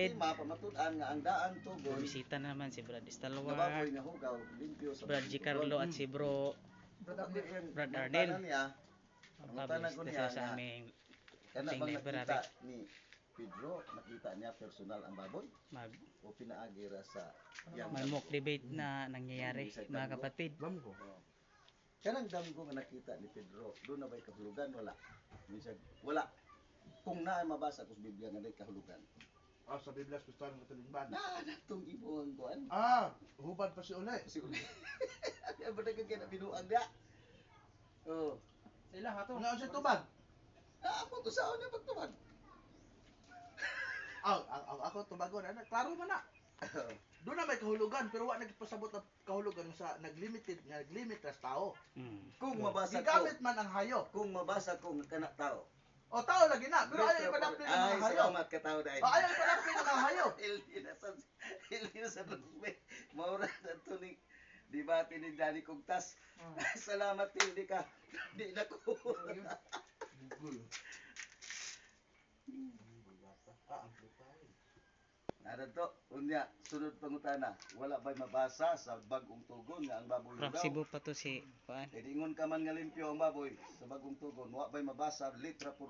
Lima pamatud-an nga ang daan tugon Bisita na naman si Brad nga hugaw limpyo sa Brad G. Carlo at si Bro Brad Arnel. ang ko niya sa aming kana Ting bang library. nakita ni Pedro nakita niya personal ang baboy mag o pinaagi ra sa yang may mock debate na nangyayari mga kapatid. Oo. Kanang damgo nga nakita ni Pedro, doon na ba'y kahulugan? Wala. Wala. Kung na mabasa ko sa Biblia nga may kahulugan. Ah, sa Biblia, gusto ng katalingban. Na, natong ibuang kuan. Ah, hubad pa si uli. Kasi uli. Ano ba na kaya binuang niya? Oh. Sila ha Nga siya tubag. Ah, ako to sa una pagtuman. Ah, ang, ang ako tubagon. Ano, klaro man na. Doon na may kahulugan, pero wala nagpasabot ang kahulugan sa naglimited, naglimit na tao. Mm. Kung mabasa ko, Gigamit man ang hayop. kung mabasa ko kana tao. O tao lagi na, pero ayaw ipadapin ng Ay, hayop. salamat ka tao dahil. Ayaw ipadapin ng hayop. Hindi na sa hindi na sa lukbe. Maura na to ni debate ni Danny Kugtas. Salamat hindi ka. Hindi na ko. Ah, amplify. Ano to? Unya, sunod pangutana. Wala ba'y mabasa sa bagong tugon nga ang baboy daw? Cebu pa to si Kuan. Eh, di ingon ka man nga limpyo ang baboy sa bagong tugon. Wa ba'y mabasa litra por